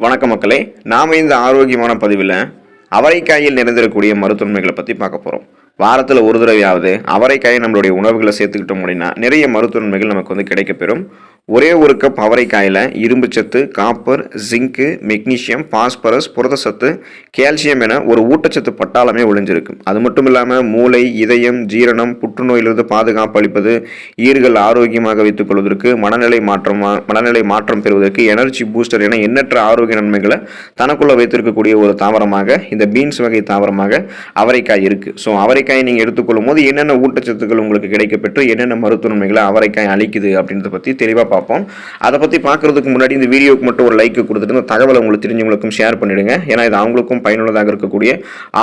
வணக்க மக்களே நாம் இந்த ஆரோக்கியமான பதிவில் அவரைக்காயில் நிறைந்திருக்கக்கூடிய மருத்துவமைகளை பற்றி பார்க்க போகிறோம் வாரத்தில் ஒரு தடவையாவது அவரைக்காயை நம்மளுடைய உணவுகளை சேர்த்துக்கிட்டோம் அப்படின்னா நிறைய மருத்துவன்மைகள் நமக்கு வந்து கிடைக்கப்பெறும். ஒரே ஒரு கப் அவரைக்காயில் இரும்புச்சத்து காப்பர் ஜிங்கு மெக்னீஷியம் பாஸ்பரஸ் புரதச்சத்து கால்சியம் என ஒரு ஊட்டச்சத்து பட்டாளமே ஒளிஞ்சிருக்கு அது மட்டும் இல்லாமல் மூளை இதயம் ஜீரணம் புற்றுநோயிலிருந்து பாதுகாப்பு அளிப்பது ஈர்கள் ஆரோக்கியமாக வைத்துக் கொள்வதற்கு மனநிலை மாற்றம் மனநிலை மாற்றம் பெறுவதற்கு எனர்ஜி பூஸ்டர் என எண்ணற்ற ஆரோக்கிய நன்மைகளை தனக்குள்ளே வைத்திருக்கக்கூடிய ஒரு தாவரமாக இந்த பீன்ஸ் வகை தாவரமாக அவரைக்காய் இருக்குது ஸோ அவரைக்காயை நீங்கள் எடுத்துக்கொள்ளும் போது என்னென்ன ஊட்டச்சத்துக்கள் உங்களுக்கு கிடைக்கப்பெற்று என்னென்ன மருத்துவ நன்மைகளை அவரைக்காய் அளிக்குது அப்படின்றத பற்றி தெளிவாக பார்ப்போம். அதை பற்றி பார்க்கறதுக்கு முன்னாடி இந்த வீடியோக்கு மட்டும் ஒரு லைக் கொடுத்துட்டு இந்த தகவலை உங்களுக்கு தெரிஞ்சவங்களுக்கும் ஷேர் பண்ணிடுங்க. ஏன்னா இது அவங்களுக்கும் பயனுள்ளதாக இருக்கக்கூடிய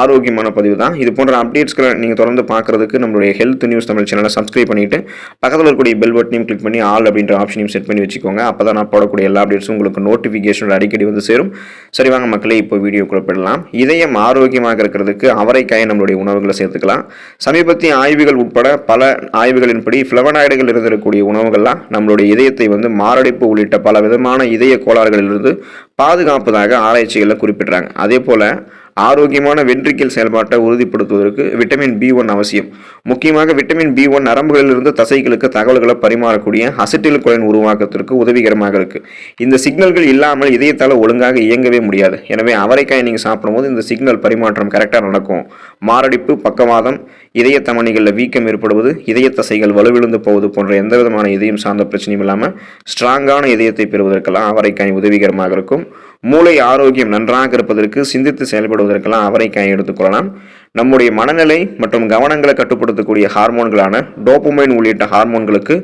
ஆரோக்கியமான பதிவு தான். இது போன்ற அப்டேட்ஸ்களை நீங்கள் தொடர்ந்து பார்க்குறதுக்கு நம்மளுடைய ஹெல்த் நியூஸ் தமிழ் சேனலை சப்ஸ்கிரைப் பண்ணிட்டு பக்கத்தில் இருக்கக்கூடிய பெல் பட்டனையும் கிளிக் பண்ணி ஆல் அப்படின்ற ஆப்ஷனையும் செட் பண்ணி வச்சுக்கோங்க. அப்போ தான் நான் போடக்கூடிய எல்லா அப்டேட்ஸும் உங்களுக்கு நோட்டிஃபிகேஷனோட அடிக்கடி வந்து சேரும். சரி வாங்க மக்களே இப்போ வீடியோ போயிடலாம். இதயம் ஆரோக்கியமாக இருக்கிறதுக்கு அவரைக்காயை நம்மளுடைய உணவுகளை சேர்த்துக்கலாம். சமீபத்திய ஆய்வுகள் உட்பட பல ஆய்வுகளின்படி ஃப்ளவனாய்டுகள் இருந்திருக்கக்கூடிய உணவுகள்லாம் நம்மளுடைய இதயத்தை வந்து மாரடைப்பு உள்ளிட்ட பல விதமான இதய கோளாறுகளிலிருந்து பாதுகாப்பதாக ஆராய்ச்சிகளில் குறிப்பிடுறாங்க. அதே போல் ஆரோக்கியமான வென்ட்ரிக்கல் செயல்பாட்டை உறுதிப்படுத்துவதற்கு விட்டமின் பி ஒன் அவசியம். முக்கியமாக விட்டமின் பி ஒன் நரம்புகளிலிருந்து தசைகளுக்கு தகவல்களை பரிமாறக்கூடிய அசிட்டில் குழன் உருவாக்கத்திற்கு உதவிகரமாக இருக்குது இந்த சிக்னல்கள் இல்லாமல் இதயத்தால் ஒழுங்காக இயங்கவே முடியாது. எனவே அவரைக்காய் நீங்கள் சாப்பிடும்போது இந்த சிக்னல் பரிமாற்றம் கரெக்டாக நடக்கும். மாரடைப்பு பக்கவாதம் இதய தமணிகளில் வீக்கம் ஏற்படுவது இதய தசைகள் வலுவிழுந்து போவது போன்ற எந்த விதமான இதயம் சார்ந்த பிரச்சனையும் இல்லாமல் ஸ்ட்ராங்கான இதயத்தை பெறுவதற்கெல்லாம் அவரைக்காய் உதவிகரமாக இருக்கும். மூளை ஆரோக்கியம் நன்றாக இருப்பதற்கு சிந்தித்து செயல்படுவதற்கெல்லாம் அவரைக்காய் எடுத்துக்கொள்ளலாம் நம்முடைய மனநிலை மற்றும் கவனங்களை கட்டுப்படுத்தக்கூடிய ஹார்மோன்களான டோப்புமைன் உள்ளிட்ட ஹார்மோன்களுக்கு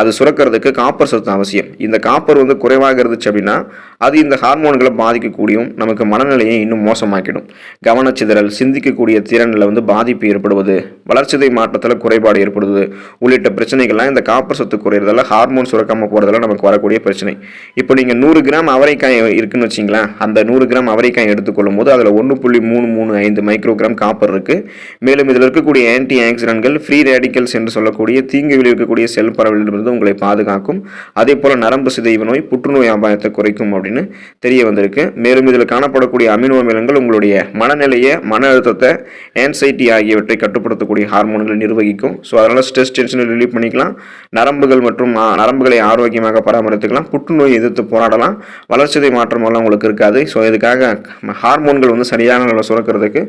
அது சுரக்கிறதுக்கு காப்பர் சத்து அவசியம். இந்த காப்பர் வந்து குறைவாக இருந்துச்சு அப்படின்னா அது இந்த ஹார்மோன்களை பாதிக்கக்கூடியும் நமக்கு மனநிலையை இன்னும் மோசமாக்கிடும். கவனச்சிதறல் சிந்திக்கக்கூடிய திறனில் வந்து பாதிப்பு ஏற்படுவது வளர்ச்சிதை மாற்றத்தில் குறைபாடு ஏற்படுவது உள்ளிட்ட பிரச்சனைகள்லாம் இந்த காப்பர் சத்து குறையிறதால ஹார்மோன் சுரக்காமல் போகிறதால நமக்கு வரக்கூடிய பிரச்சனை. இப்போ நீங்கள் நூறு கிராம் அவரைக்காய் இருக்குன்னு வச்சிங்களேன் அந்த நூறு கிராம் அவரைக்காய் எடுத்துக்கொள்ளும் போது அதில் ஒன்று புள்ளி மூணு மூணு ஐந்து மைக்ரோகிராம் காப்பர் இருக்குது மேலும் இதில் இருக்கக்கூடிய ஆன்டி ஆக்சிடென்ட்கள் ஃப்ரீ ரேடிக்கல்ஸ் என்று சொல்லக்கூடிய தீங்கு விளைவிக்கக்கூடிய செல் இருந்து உங்களை பாதுகாக்கும். அதே போல் நரம்பு சிதைவு நோய் புற்றுநோய் அபாயத்தை குறைக்கும் அப்படின்னு தெரிய வந்திருக்கு. மேலும் இதில் காணப்படக்கூடிய அமினோ அமிலங்கள் உங்களுடைய மனநிலையை மன அழுத்தத்தை ஆன்சைட்டி ஆகியவற்றை கட்டுப்படுத்தக்கூடிய ஹார்மோன்களை நிர்வகிக்கும். ஸோ அதனால் ஸ்ட்ரெஸ் டென்ஷனை ரிலீவ் பண்ணிக்கலாம். நரம்புகள் மற்றும் நரம்புகளை ஆரோக்கியமாக பராமரித்துக்கலாம். புற்றுநோய் எதிர்த்து போராடலாம். வளர்ச்சிதை மாற்றமெல்லாம் உங்களுக்கு இருக்காது. ஸோ இதுக்காக ஹார்மோன்கள் வந்து சரியான அளவில் சுரக்கிறதுக்கு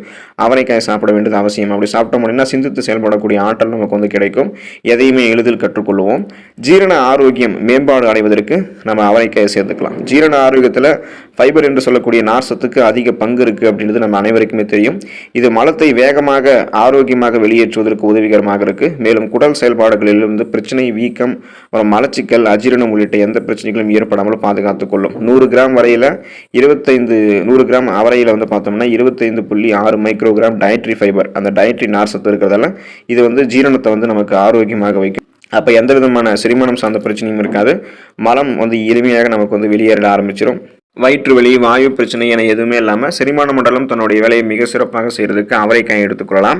அவரைக்காய் சாப்பிட வேண்டியது அவசியம். அப்படி சாப்பிட்டோம் அப்படின்னா சிந்தித்து செயல்படக்கூடிய ஆற்றல் நமக்கு வந்து கிடைக்கும். எதையுமே எளிதில் கற்றுக்கொள்வோம். ஜீரண ஆரோக்கியம் மேம்பாடு அடைவதற்கு நம்ம அவரைக்காயை சேர்த்துக்கலாம். ஜீரண ஆரோக்கியத்தில் ஃபைபர் என்று சொல்லக்கூடிய நார் சத்துக்கு அதிக பங்கு இருக்குது அப்படின்றது நம்ம அனைவருக்குமே தெரியும். இது மலத்தை வேகமாக ஆரோக்கியமாக வெளியேற்றுவதற்கு உதவிகரமாக இருக்குது மேலும் குடல் செயல்பாடுகளிலிருந்து பிரச்சனை வீக்கம் அப்புறம் மலச்சிக்கல் அஜீரணம் உள்ளிட்ட எந்த பிரச்சனைகளும் ஏற்படாமல் பாதுகாத்துக் கொள்ளும். நூறு கிராம் வரையில் இருபத்தைந்து நூறு கிராம் அவரையில் வந்து பார்த்தோம்னா இருபத்தைந்து புள்ளி ஆறு மைக்ரோகிராம் டயட்ரி ஃபைபர் அந்த டயட்ரி நார் சத்து இருக்கிறதால இது வந்து ஜீரணத்தை வந்து நமக்கு ஆரோக்கியமாக வைக்கும். அப்போ எந்த விதமான செரிமானம் சார்ந்த பிரச்சனையும் இருக்காது. மலம் வந்து எளிமையாக நமக்கு வந்து வெளியேற ஆரம்பிச்சிடும் வயிற்று வலி வாயு பிரச்சனை என எதுவுமே இல்லாமல் செரிமான மண்டலம் தன்னுடைய வேலையை மிக சிறப்பாக செய்கிறதுக்கு அவரைக்காய் எடுத்துக்கொள்ளலாம்.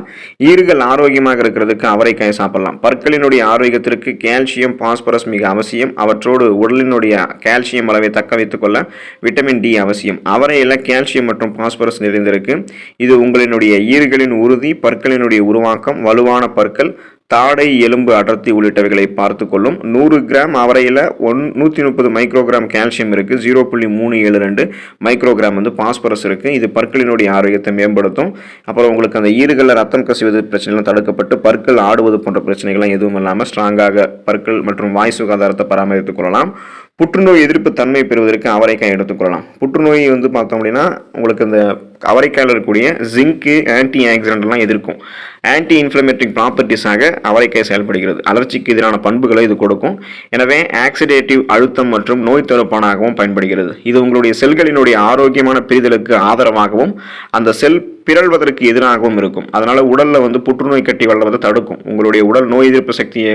ஈறுகள் ஆரோக்கியமாக இருக்கிறதுக்கு அவரைக்காய் சாப்பிடலாம். பற்களினுடைய ஆரோக்கியத்திற்கு கால்சியம் பாஸ்பரஸ் மிக அவசியம். அவற்றோடு உடலினுடைய கால்சியம் அளவை தக்க வைத்துக்கொள்ள விட்டமின் டி அவசியம். அவரையில் கால்சியம் மற்றும் பாஸ்பரஸ் நிறைந்திருக்கு. இது உங்களினுடைய ஈறுகளின் உறுதி பற்களினுடைய உருவாக்கம் வலுவான பற்கள் தாடை எலும்பு அடர்த்தி உள்ளிட்டவைகளை பார்த்து கொள்ளும். நூறு கிராம் அவரையில் ஒன் நூற்றி முப்பது மைக்ரோகிராம் கால்சியம் இருக்குது ஜீரோ புள்ளி மூணு ஏழு ரெண்டு மைக்ரோகிராம் வந்து பாஸ்பரஸ் இருக்குது இது பற்களினுடைய ஆரோக்கியத்தை மேம்படுத்தும். அப்புறம் உங்களுக்கு அந்த ஈறுகளில் ரத்தம் கசிவது பிரச்சனைலாம் தடுக்கப்பட்டு பற்கள் ஆடுவது போன்ற பிரச்சனைகள்லாம் எதுவும் இல்லாமல் ஸ்ட்ராங்காக பற்கள் மற்றும் வாய் சுகாதாரத்தை பராமரித்துக் கொள்ளலாம். புற்றுநோய் எதிர்ப்பு தன்மை பெறுவதற்கு அவரைக்காய் எடுத்துக்கொள்ளலாம் புற்றுநோய் வந்து பார்த்தோம் அப்படின்னா உங்களுக்கு இந்த அவரைக்காயில் இருக்கக்கூடிய ஜிங்க்கு ஆன்டி ஆக்சிடென்ட்லாம் எதிர்க்கும். ஆன்டி இன்ஃப்ளமேட்டரி ப்ராப்பர்ட்டிஸாக அவரைக்காய் செயல்படுகிறது. அலர்ச்சிக்கு எதிரான பண்புகளை இது கொடுக்கும். எனவே ஆக்சிடேட்டிவ் அழுத்தம் மற்றும் நோய் தடுப்பானாகவும் பயன்படுகிறது. இது உங்களுடைய செல்களினுடைய ஆரோக்கியமான பிரிதலுக்கு ஆதரவாகவும் அந்த செல் பிறழ்வதற்கு எதிராகவும் இருக்கும். அதனால் உடலில் வந்து புற்றுநோய் கட்டி வளர்வதை தடுக்கும். உங்களுடைய உடல் நோய் எதிர்ப்பு சக்தியை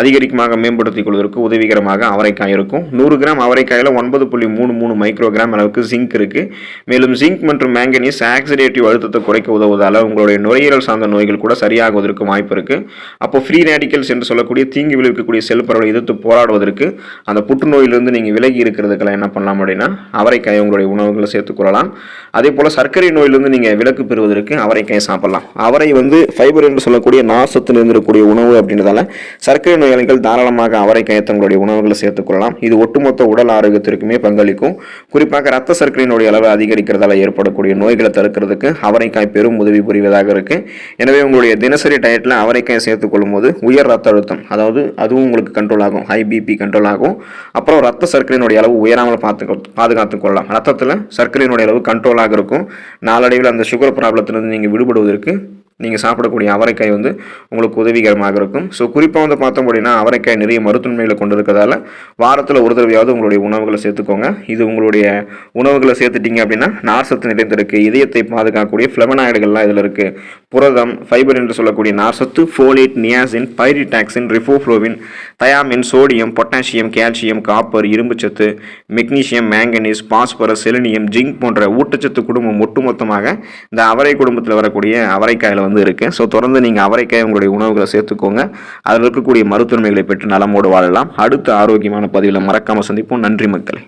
அதிகரிக்கமாக மேம்படுத்திக் கொள்வதற்கு உதவிகரமாக அவரைக்காய் இருக்கும். நூறு கிராம் அவரைக்காயில் ஒன்பது புள்ளி மூணு மூணு மைக்ரோகிராம் அளவுக்கு ஜிங்க் இருக்குது மேலும் ஜிங்க் மற்றும் மேங்கனீஸ் ஆக்சிடேட்டிவ் அழுத்தத்தை குறைக்க உதவுவதால் உங்களுடைய நுரையீரல் சார்ந்த நோய்கள் கூட சரியாகுவதற்கு வாய்ப்பு இருக்குது அப்போ ஃப்ரீ ரேடிக்கல்ஸ் என்று சொல்லக்கூடிய தீங்கு விளைவிக்கக்கூடிய செல் பரவலை எதிர்த்து போராடுவதற்கு அந்த புற்றுநோயிலிருந்து நீங்கள் விலகி இருக்கிறதுக்கெல்லாம் என்ன பண்ணலாம் அப்படின்னா அவரைக்காய் உங்களுடைய உணவுகளை சேர்த்துக்கொள்ளலாம் அதே போல் சர்க்கரை நோயிலிருந்து நீங்கள் விலக்கு பெறுவதற்கு அவரைக்காய் சாப்பிடலாம். அவரை வந்து ஃபைபர் என்று சொல்லக்கூடிய நார்சத்தில் இருக்கக்கூடிய உணவு அப்படின்றதால சர்க்கரை நோயாளிகள் தாராளமாக அவரைக்காயை தங்களுடைய உணவுகளை சேர்த்துக்கொள்ளலாம் இது ஒட்டுமொத்த உடல் ஆரோக்கியத்திற்குமே பங்களிக்கும். குறிப்பாக ரத்த சர்க்கரையினுடைய அளவை அதிகரிக்கிறதால ஏற்படக்கூடிய நோய்களை தடுக்கிறதுக்கு அவரைக்காய் பெரும் உதவி புரிவதாக இருக்கு. எனவே உங்களுடைய தினசரி டயட்டில் அவரைக்காய் சேர்த்துக்கொள்ளும் போது உயர் ரத்த அழுத்தம் அதாவது அதுவும் உங்களுக்கு கண்ட்ரோல் ஆகும். ஹை பிபி கண்ட்ரோல் ஆகும். அப்புறம் ரத்த சர்க்கரையினுடைய அளவு உயராமல் பார்த்து பாதுகாத்துக் கொள்ளலாம். ரத்தத்தில் சர்க்கரையினுடைய அளவு கண்ட்ரோலாக இருக்கும். நாளடைவில் அந்த சுகர் ப்ராப்ளத்திலிருந்து நீங்கள் விடுபடுவதற்கு நீங்கள் சாப்பிடக்கூடிய அவரைக்காய் வந்து உங்களுக்கு உதவிகரமாக இருக்கும். ஸோ குறிப்பாக வந்து பார்த்தோம் அப்படின்னா அவரைக்காய் நிறைய மருத்துவமைகளை கொண்டு இருக்கிறதால வாரத்தில் ஒரு தடவையாவது உங்களுடைய உணவுகளை சேர்த்துக்கோங்க. இது உங்களுடைய உணவுகளை சேர்த்துட்டீங்க அப்படின்னா நார்சத்து நிறைந்திருக்கு. இதயத்தை பாதுகாக்கக்கூடிய ஃப்ளெமனாய்டுகள்லாம் இதில் இருக்குது புரதம் ஃபைபர் என்று சொல்லக்கூடிய நார்சத்து folate niacin pyridoxine riboflavin thiamine sodium potassium calcium copper இரும்புச்சத்து magnesium manganese phosphorus selenium zinc போன்ற ஊட்டச்சத்து குடும்பம் ஒட்டுமொத்தமாக இந்த அவரை குடும்பத்தில் வரக்கூடிய அவரைக்காயில் வந்து இருக்குது ஸோ தொடர்ந்து நீங்கள் அவரைக்காய் உங்களுடைய உணவுகளை சேர்த்துக்கோங்க. அதில் இருக்கக்கூடிய மருத்துவமைகளை பெற்று நலமோடு வாழலாம். அடுத்த ஆரோக்கியமான பதிவில் மறக்காமல் சந்திப்போம். நன்றி மக்களே.